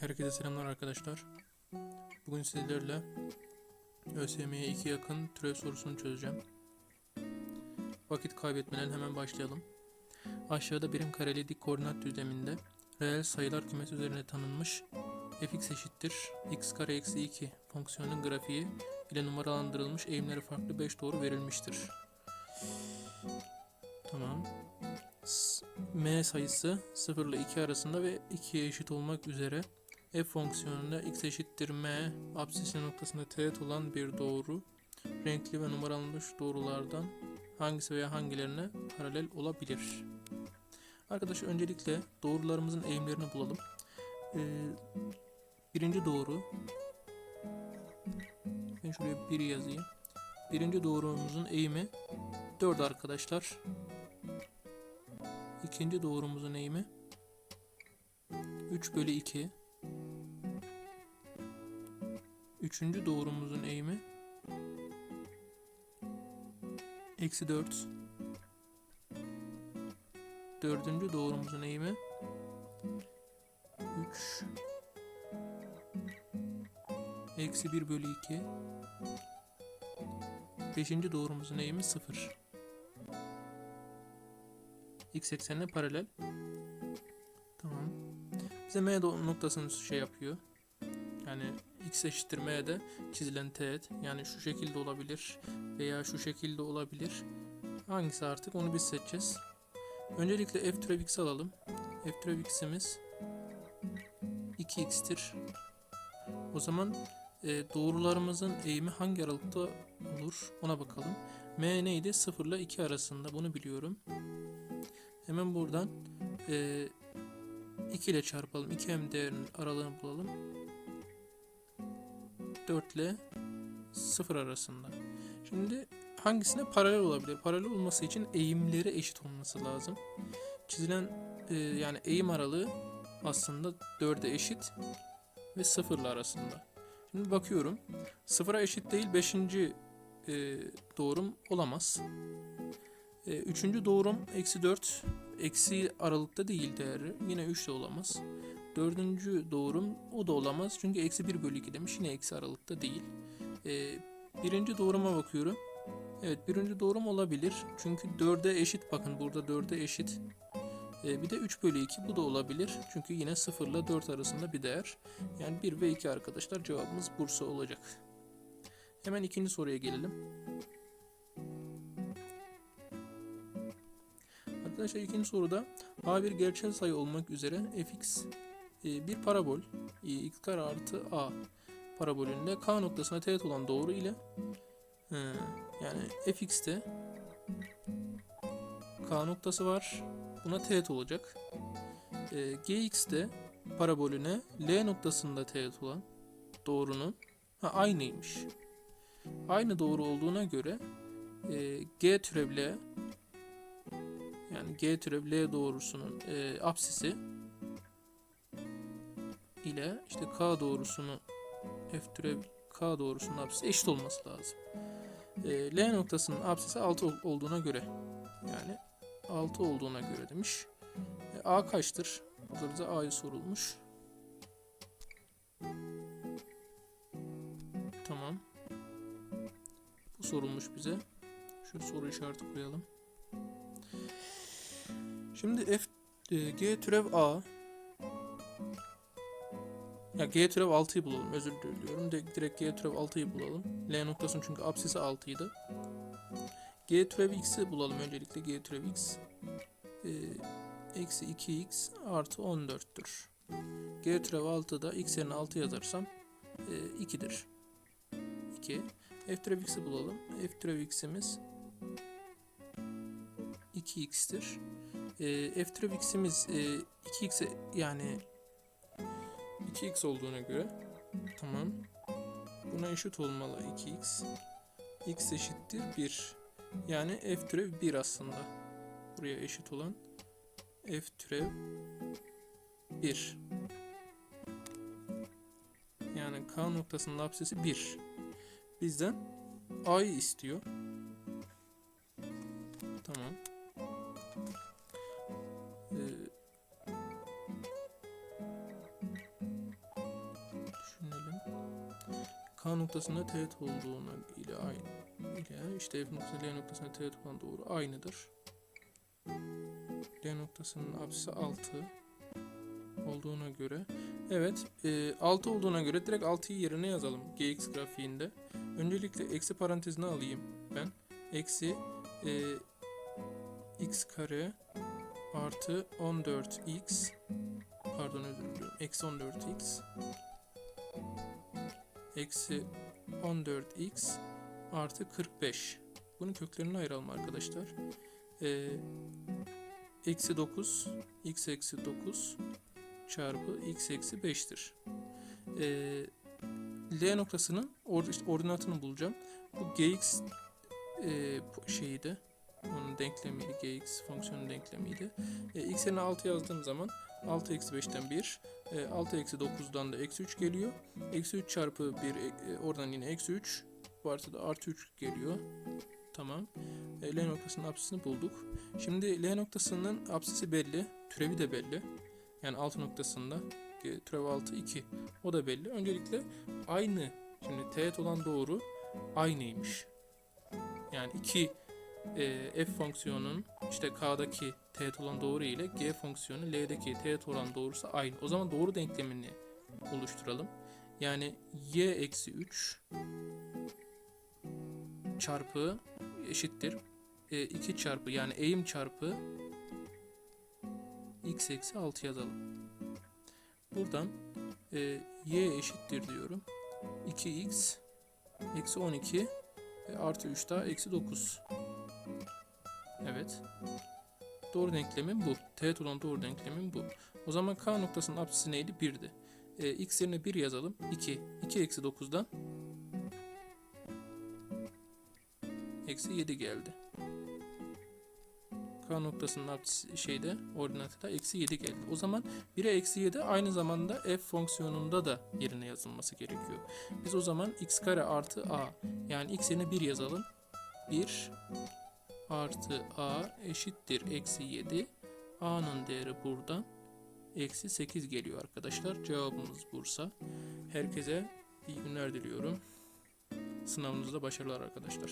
Herkese selamlar arkadaşlar. Bugün sizlerle ÖSYM'ye iki yakın türev sorusunu çözeceğim. Vakit kaybetmeden hemen başlayalım. Aşağıda birim kareli dik koordinat düzleminde reel sayılar kümesi üzerine tanınmış fx eşittir x kare eksi 2 fonksiyonun grafiği ile numaralandırılmış eğimleri farklı 5 doğru verilmiştir. Tamam. M sayısı 0 ile 2 arasında ve 2'ye eşit olmak üzere f fonksiyonunda x eşittir m absisi noktasında teğet olan bir doğru renkli ve numaralanmış doğrulardan hangisi veya hangilerine paralel olabilir? Arkadaşlar öncelikle doğrularımızın eğimlerini bulalım. Ee, birinci doğru ben şuraya 1 yazayım. Birinci doğrumuzun eğimi 4 arkadaşlar. İkinci doğrumuzun eğimi 3 bölü 2. Üçüncü doğrumuzun eğimi eksi 4. Dördüncü doğrumuzun eğimi 3 eksi 1 bölü 2. Beşinci doğrumuzun eğimi 0 x eksenine paralel. Tamam. Bize m noktasını şey yapıyor. Yani x eşittir m'de çizilen teğet. Yani şu şekilde olabilir veya şu şekilde olabilir. Hangisi artık onu biz seçeceğiz. Öncelikle f türev x alalım. f türev x'imiz 2x'tir. O zaman e, doğrularımızın eğimi hangi aralıkta olur ona bakalım. m neydi? 0 ile 2 arasında bunu biliyorum. Hemen buradan e, 2 ile çarpalım. 2m değerinin aralığını bulalım. 4 ile 0 arasında. Şimdi hangisine paralel olabilir? Paralel olması için eğimleri eşit olması lazım. Çizilen e, yani eğim aralığı aslında 4'e eşit ve 0 ile arasında. Şimdi bakıyorum. 0'a eşit değil 5. E, doğrum olamaz. E, üçüncü doğrum eksi 4. Eksi aralıkta değil değeri. Yine 3 de olamaz. Dördüncü doğrum o da olamaz. Çünkü eksi 1 bölü 2 demiş. Yine eksi aralıkta değil. E, birinci doğruma bakıyorum. Evet birinci doğrum olabilir. Çünkü 4'e eşit. Bakın burada 4'e eşit. E, bir de 3 bölü 2 bu da olabilir. Çünkü yine 0 ile 4 arasında bir değer. Yani 1 ve 2 arkadaşlar cevabımız Bursa olacak. Hemen ikinci soruya gelelim. Arkadaşlar ikinci soruda a bir gerçel sayı olmak üzere fx bir parabol e, x kare artı a parabolünde k noktasına teğet olan doğru ile e, yani fx'te k noktası var. Buna teğet olacak. E, gx'te parabolüne l noktasında teğet olan doğrunun ha, aynıymış. Aynı doğru olduğuna göre e, g türev l yani G türev L doğrusunun e, apsisi ile işte K doğrusunun F türev K doğrusunun apsisi eşit olması lazım. E, L noktasının apsisi 6 ol- olduğuna göre yani 6 olduğuna göre demiş. E, A kaçtır? Burada bize A'yı sorulmuş. Tamam. Bu sorulmuş bize. Şu soru işareti koyalım. Şimdi f e, g türev a ya g türev 6'yı bulalım. Özür diliyorum. Direkt g türev 6'yı bulalım. L noktasının çünkü apsisi 6 idi. g türev x'i bulalım öncelikle. g türev x e, eksi 2x artı 14'tür. g türev 6'da x yerine 6 yazarsam e, 2'dir. 2. f türev x'i bulalım. f türev x'imiz 2x'tir. E, f türev x'imiz e, 2x yani 2x olduğuna göre tamam. Buna eşit olmalı 2x. x eşittir 1. Yani f türev 1 aslında. Buraya eşit olan f türev 1. Yani k noktasının apsisi 1. Bizden a'yı istiyor. K noktasında teğet olduğuna ile aynı ile işte F noktası L noktasına teğet olan doğru aynıdır. L noktasının apsisi 6 olduğuna göre evet e, 6 olduğuna göre direkt 6'yı yerine yazalım GX grafiğinde. Öncelikle eksi parantezine alayım ben. Eksi e, x kare artı 14x pardon özür diliyorum. Eksi 14x eksi 14x artı 45. Bunun köklerini ayıralım arkadaşlar. Ee, eksi 9 x eksi 9 çarpı x eksi 5'tir. Ee, L noktasının or, işte ordinatını bulacağım. Bu gx e, şeydi. Onun denklemiydi. Gx fonksiyonun denklemiydi. E, x yerine 6 yazdığım zaman 6 eksi 5'ten 1. E, 6 eksi 9'dan da eksi 3 geliyor. Eksi 3 çarpı 1 e, oradan yine eksi 3. Varsa da artı 3 geliyor. Tamam. E, L noktasının apsisini bulduk. Şimdi L noktasının apsisi belli. Türevi de belli. Yani 6 noktasında e, türev 6 2. O da belli. Öncelikle aynı. Şimdi teğet olan doğru aynıymış. Yani 2 e, f fonksiyonun işte k'daki teğet olan doğru ile g fonksiyonu l'deki teğet olan doğrusu aynı. O zaman doğru denklemini oluşturalım. Yani y eksi 3 çarpı eşittir 2 çarpı yani eğim çarpı x eksi 6 yazalım. Buradan e, y eşittir diyorum. 2x eksi 12 e, artı 3 daha eksi 9. Evet. Doğru denklemim bu. Teğet olan doğru denklemim bu. O zaman k noktasının apsisi neydi? 1'di. E, x yerine 1 yazalım. 2. 2 eksi 9'dan eksi 7 geldi. K noktasının apsisi şeyde ordinatı da eksi 7 geldi. O zaman 1'e eksi 7 aynı zamanda f fonksiyonunda da yerine yazılması gerekiyor. Biz o zaman x kare artı a yani x yerine 1 yazalım. 1 artı a eşittir eksi 7. a'nın değeri buradan eksi 8 geliyor arkadaşlar. Cevabımız Bursa. Herkese iyi günler diliyorum. Sınavınızda başarılar arkadaşlar.